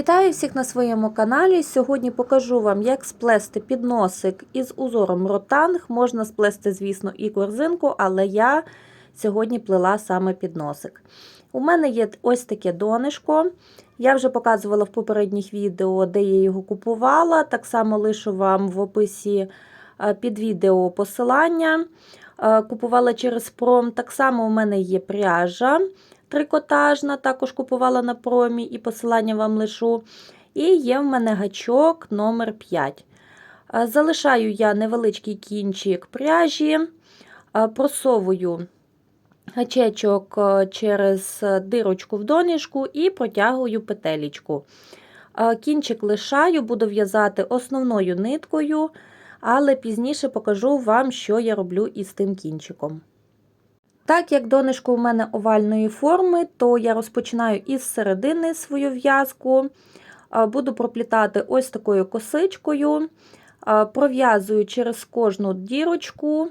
Вітаю всіх на своєму каналі. Сьогодні покажу вам, як сплести підносик із узором ротанг. Можна сплести, звісно, і корзинку, але я сьогодні плела саме підносик. У мене є ось таке донишко. Я вже показувала в попередніх відео, де я його купувала. Так само лишу вам в описі е, під відео посилання. Е, Купувала через пром. Так само у мене є пряжа трикотажна, також купувала на промі і посилання вам лишу. І є в мене гачок номер 5 Е, Залишаю я невеличкий кінчик пряжі, просовую гачечок через дирочку в донішку і протягую петелечку. Е, Кінчик лишаю, буду в'язати основною ниткою, але пізніше покажу вам, що я роблю із тим кінчиком. Так як донишко у мене овальної форми, то я розпочинаю із середини свою в'язку. Буду проплітати ось такою косичкою, пров'язую через кожну дірочку,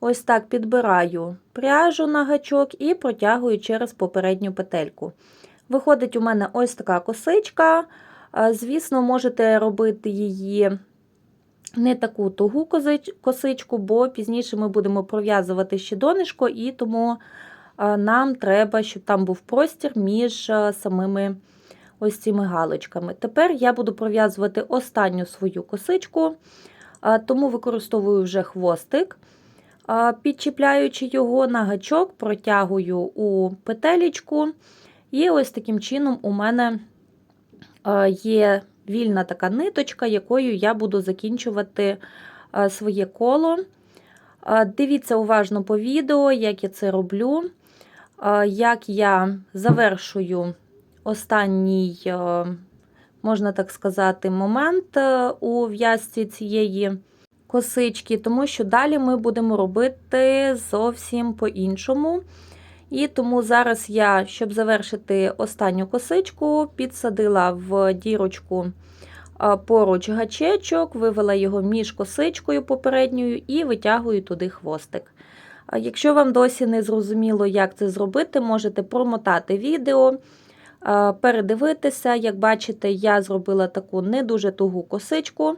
ось так підбираю пряжу на гачок і протягую через попередню петельку. Виходить у мене ось така косичка. Звісно, можете робити її не таку тугу косичку, бо пізніше ми будемо пров'язувати ще донишко, і тому нам треба, щоб там був простір між самими ось цими галочками. Тепер я буду пров'язувати останню свою косичку, тому використовую вже хвостик, підчіпляючи його на гачок, протягую у петелечку, і ось таким чином у мене є вільна така ниточка, якою я буду закінчувати своє коло. Дивіться уважно по відео, як я це роблю, як я завершую останній, можна так сказати, момент у в'язці цієї косички, тому що далі ми будемо робити зовсім по-іншому. І тому зараз я, щоб завершити останню косичку, підсадила в дірочку поруч гачечок, вивела його між косичкою попередньою і витягую туди хвостик. Якщо вам досі не зрозуміло, як це зробити, можете промотати відео, передивитися. Як бачите, я зробила таку не дуже тугу косичку.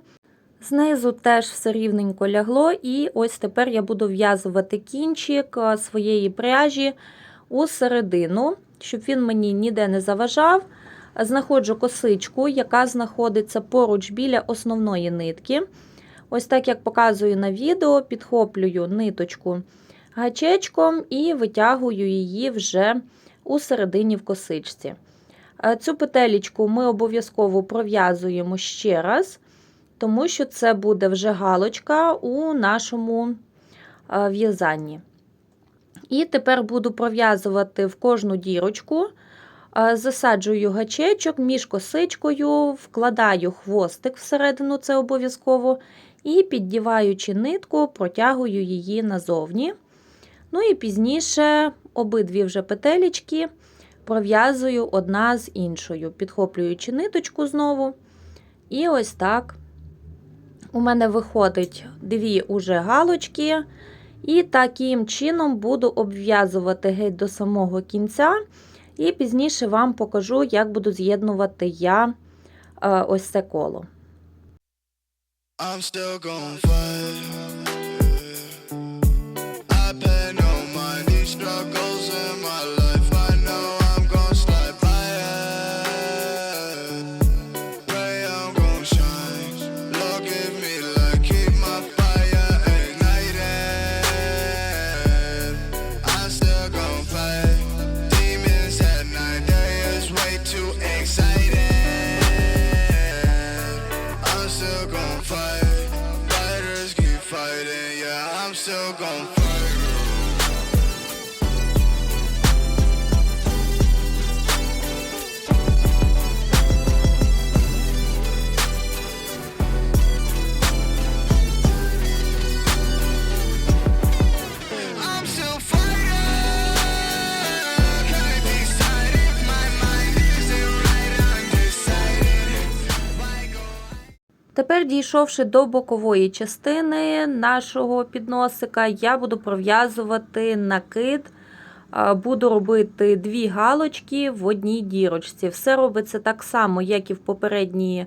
Знизу теж все рівненько лягло, і ось тепер я буду в'язувати кінчик своєї пряжі у середину, щоб він мені ніде не заважав. Знаходжу косичку, яка знаходиться поруч біля основної нитки. Ось так, як показую на відео, підхоплюю ниточку гачечком і витягую її вже у середині в косичці. Цю петелечку ми обов'язково пров'язуємо ще раз, тому що це буде вже галочка у нашому в'язанні. І тепер буду пров'язувати в кожну дірочку, засаджую гачечок між косичкою, вкладаю хвостик всередину, це обов'язково, і піддіваючи нитку, протягую її назовні. Ну і пізніше обидві вже петелечки пров'язую одна з іншою, підхоплюючи ниточку знову. І ось так у мене виходить дві уже галочки. І таким чином буду обв'язувати геть до самого кінця. І пізніше вам покажу, як буду з'єднувати я ось це коло. I'm still Тепер, дійшовши до бокової частини нашого підносика, я буду пров'язувати накид буду робити дві галочки в одній дірочці. Все робиться так само, як і в попередній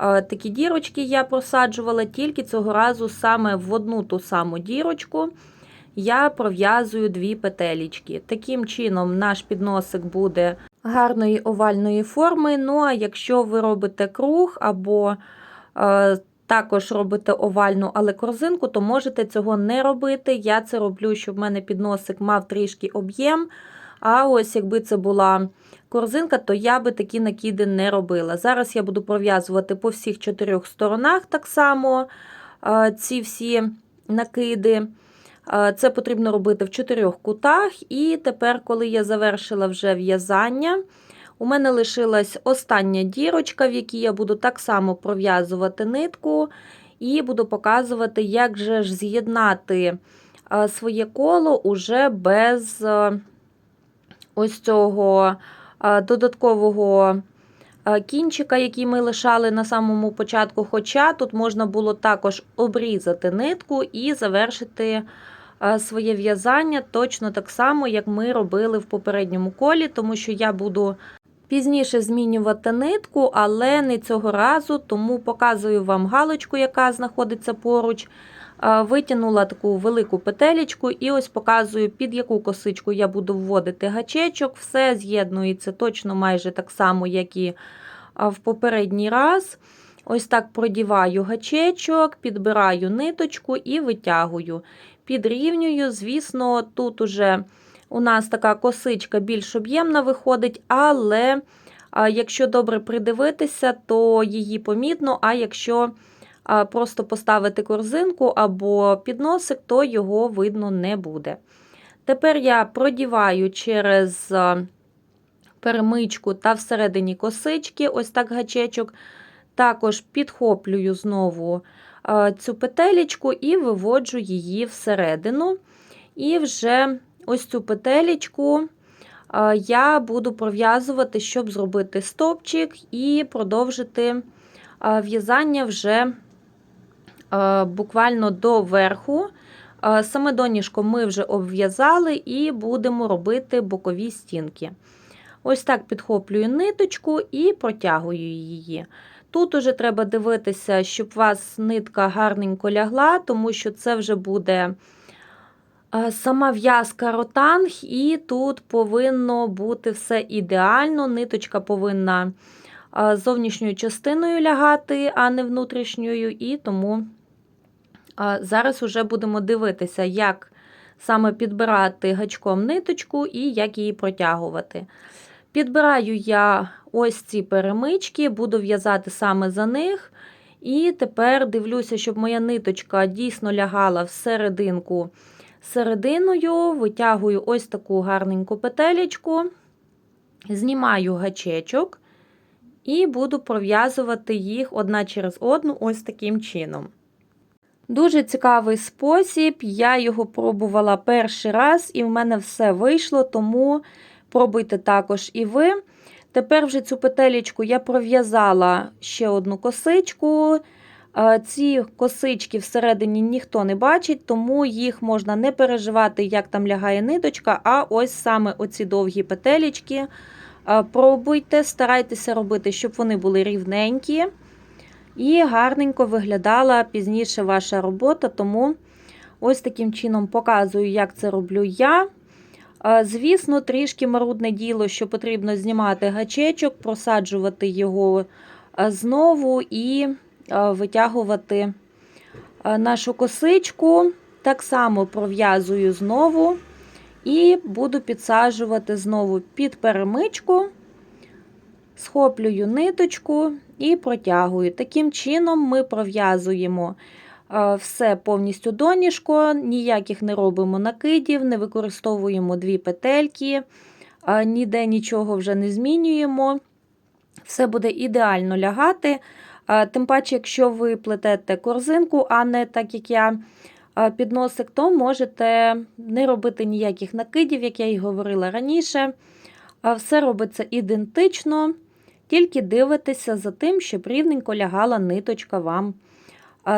такі дірочки я просаджувала, тільки цього разу саме в одну ту саму дірочку я пров'язую дві петелічки. Таким чином, наш підносик буде гарної овальної форми. Ну а якщо ви робите круг або також робите овальну, але корзинку, то можете цього не робити. Я це роблю, щоб в мене підносик мав трішки об'єм. А ось якби це була корзинка, то я би такі накиди не робила. Зараз я буду пров'язувати по всіх чотирьох сторонах так само е, ці всі накиди. Е, Це потрібно робити в чотирьох кутах. І тепер, коли я завершила вже в'язання, у мене лишилась остання дірочка, в якій я буду так само пров'язувати нитку, і буду показувати, як же ж з'єднати е, своє коло уже без е, ось цього е, додаткового кінчика, який ми лишали на самому початку. Хоча тут можна було також обрізати нитку і завершити своє в'язання точно так само, як ми робили в попередньому колі, тому що я буду пізніше змінювати нитку, але не цього разу, тому показую вам галочку, яка знаходиться поруч. Витягнула таку велику петелечку і ось показую, під яку косичку я буду вводити гачечок. Все з'єднується точно майже так само, як і в попередній раз. Ось так продіваю гачечок, підбираю ниточку і витягую. Підрівнюю, звісно, тут уже у нас така косичка більш об'ємна виходить, але якщо добре придивитися, то її помітно, а якщо просто поставити корзинку або підносик, то його видно не буде. Тепер я продіваю через перемичку та всередині косички, ось так гачечок. Також підхоплюю знову цю петелечку і виводжу її всередину. І вже ось цю петелечку я буду пров'язувати, щоб зробити стовпчик і продовжити в'язання вже буквально до верху. Саме доніжко ми вже обв'язали і будемо робити бокові стінки. Ось так підхоплюю ниточку і протягую її. Тут уже треба дивитися, щоб у вас нитка гарненько лягла, тому що це вже буде сама в'язка ротанг, і тут повинно бути все ідеально. Ниточка повинна е, зовнішньою частиною лягати, а не внутрішньою. І тому е, зараз уже будемо дивитися, як саме підбирати гачком ниточку і як її протягувати. Підбираю я ось ці перемички, буду в'язати саме за них. І тепер дивлюся, щоб моя ниточка дійсно лягала всерединку серединою, витягую ось таку гарненьку петелечку, знімаю гачечок і буду пров'язувати їх одна через одну ось таким чином. Дуже цікавий спосіб, я його пробувала перший раз, і в мене все вийшло, тому пробуйте також і ви. Тепер вже цю петелечку я пров'язала ще одну косичку. Е, Ці косички всередині ніхто не бачить, тому їх можна не переживати, як там лягає ниточка, а ось саме оці довгі петелечки. Е, Пробуйте, старайтеся робити, щоб вони були рівненькі. І гарненько виглядала пізніше ваша робота, тому ось таким чином показую, як це роблю я. Е, Звісно, трішки марудне діло, що потрібно знімати гачечок, просаджувати його знову і витягувати е, нашу косичку. Так само пров'язую знову і буду підсаджувати знову під перемичку, схоплюю ниточку і протягую. Таким чином ми пров'язуємо е, все повністю доніжко, ніяких не робимо накидів, не використовуємо дві петельки, е, ніде нічого вже не змінюємо. Все буде ідеально лягати. Тим паче, якщо ви плетете корзинку, а не так як я підносик, то можете не робити ніяких накидів, як я і говорила раніше. Все робиться ідентично, тільки дивитеся за тим, щоб рівненько лягала ниточка вам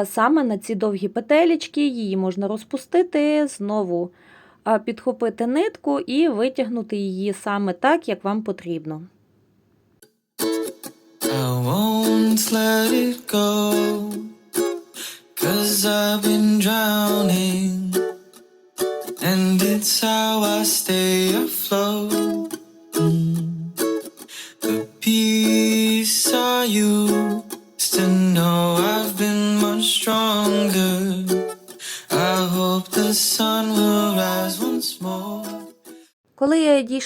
саме на ці довгі петелечки, її можна розпустити, знову підхопити нитку і витягнути її саме так, як вам потрібно. I won't let it go. Cause I've been drowning. And it's how I stay afloat.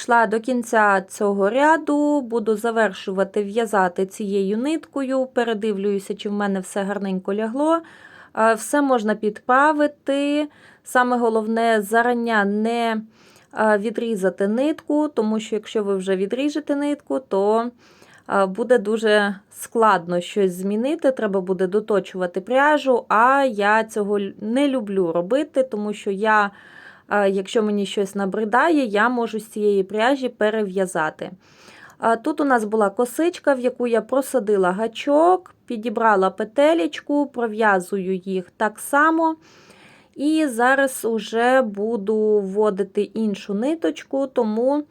Дійшла до кінця цього ряду, буду завершувати в'язати цією ниткою, передивлююся, чи в мене все гарненько лягло. Е, Все можна підправити. Саме головне, зарання не е, відрізати нитку, тому що якщо ви вже відріжете нитку, то е, буде дуже складно щось змінити. Треба буде доточувати пряжу, а я цього не люблю робити, тому що я. Якщо мені щось набридає, я можу з цієї пряжі перев'язати. Тут у нас була косичка, в яку я просадила гачок, підібрала петелечку, пров'язую їх так само. І зараз уже буду вводити іншу ниточку, тому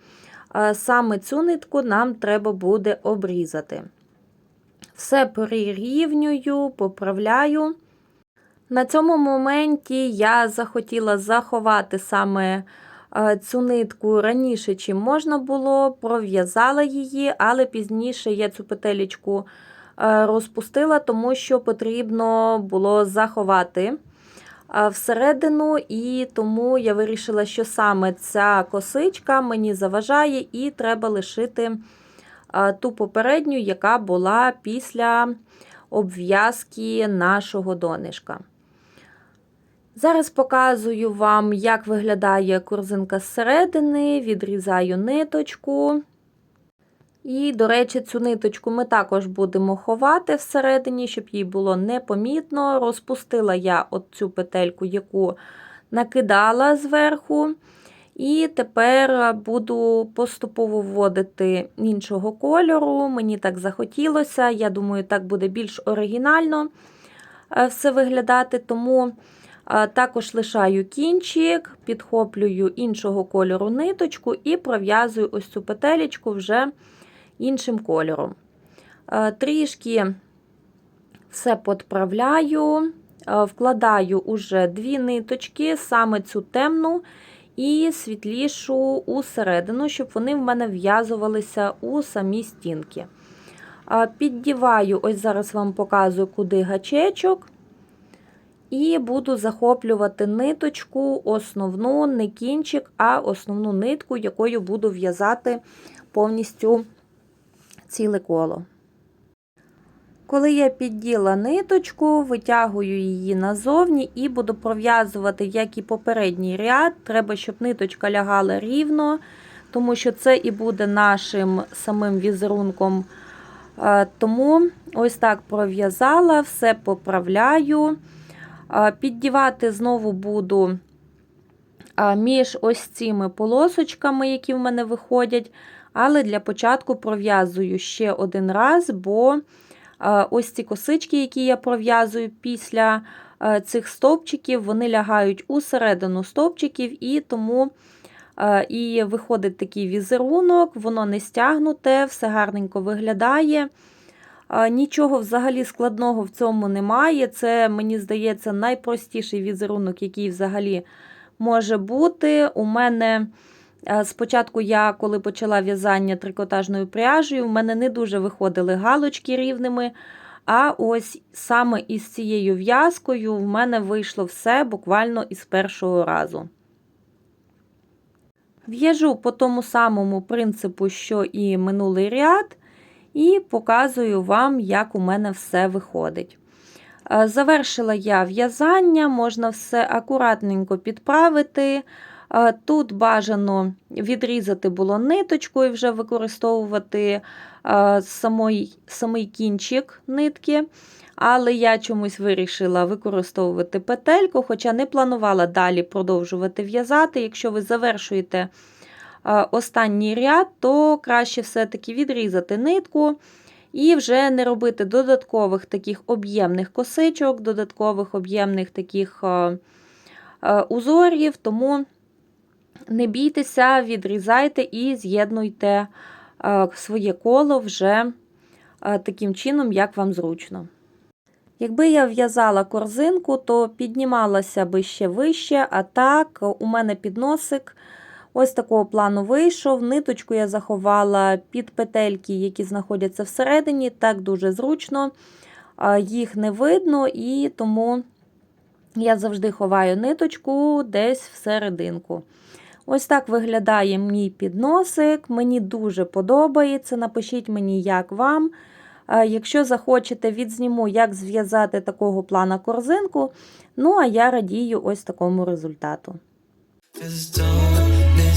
саме цю нитку нам треба буде обрізати. Все прирівнюю, поправляю. На цьому моменті я захотіла заховати саме е, цю нитку раніше, чим можна було, пров'язала її, але пізніше я цю петелечку е, розпустила, тому що потрібно було заховати е, всередину, і тому я вирішила, що саме ця косичка мені заважає, і треба лишити ту попередню, яка була після обв'язки нашого донишка. Зараз показую вам, як виглядає корзинка зсередини, відрізаю ниточку. І, до речі, цю ниточку ми також будемо ховати всередині, щоб їй було непомітно. Розпустила я цю петельку, яку накидала зверху. І тепер буду поступово вводити іншого кольору. Мені так захотілося. Я думаю, так буде більш оригінально е, все виглядати. Тому також лишаю кінчик, підхоплюю іншого кольору ниточку і пров'язую ось цю петелечку вже іншим кольором. Трішки все подправляю, е, вкладаю уже дві ниточки, саме цю темну і світлішу усередину, щоб вони в мене в'язувалися у самі стінки. Піддіваю, ось зараз вам показую, куди гачечок. І буду захоплювати ниточку, основну, не кінчик, а основну нитку, якою буду в'язати повністю ціле коло. Коли я підділа ниточку, витягую її назовні і буду пров'язувати, як і попередній ряд. Треба, щоб ниточка лягала рівно, тому що це і буде нашим самим візерунком. Е, Тому ось так пров'язала, все поправляю. Піддівати знову буду між ось цими полосочками, які в мене виходять. Але для початку пров'язую ще один раз, бо ось ці косички, які я пров'язую після цих стовпчиків, вони лягають усередину стовпчиків, і тому і виходить такий візерунок, воно не стягнуте, все гарненько виглядає. Нічого взагалі складного в цьому немає. Це, мені здається, найпростіший візерунок, який взагалі може бути. У мене. Спочатку я, коли почала в'язання трикотажною пряжею, в мене не дуже виходили галочки рівними. А ось саме із цією в'язкою в мене вийшло все буквально із першого разу. В'яжу по тому самому принципу, що і минулий ряд, і показую вам, як у мене все виходить. Завершила я в'язання, можна все акуратненько підправити. Тут бажано відрізати було ниточку і вже використовувати самий, самий кінчик нитки. Але я чомусь вирішила використовувати петельку, хоча не планувала далі продовжувати в'язати. Якщо ви завершуєте останній ряд, то краще все-таки відрізати нитку і вже не робити додаткових таких об'ємних косичок, додаткових об'ємних таких узорів. Тому Не бійтеся, відрізайте і з'єднуйте е, своє коло вже е, таким чином, як вам зручно. Якби я в'язала корзинку, то піднімалася би ще вище, а так у мене підносик ось такого плану вийшов. Ниточку я заховала під петельки, які знаходяться всередині, так дуже зручно, їх не видно, і тому я завжди ховаю ниточку десь всерединку. Ось так виглядає мій підносик. Мені дуже подобається. Напишіть мені, як вам. Якщо захочете, відзніму, як зв'язати такого плана корзинку. Ну, а я радію ось такому результату.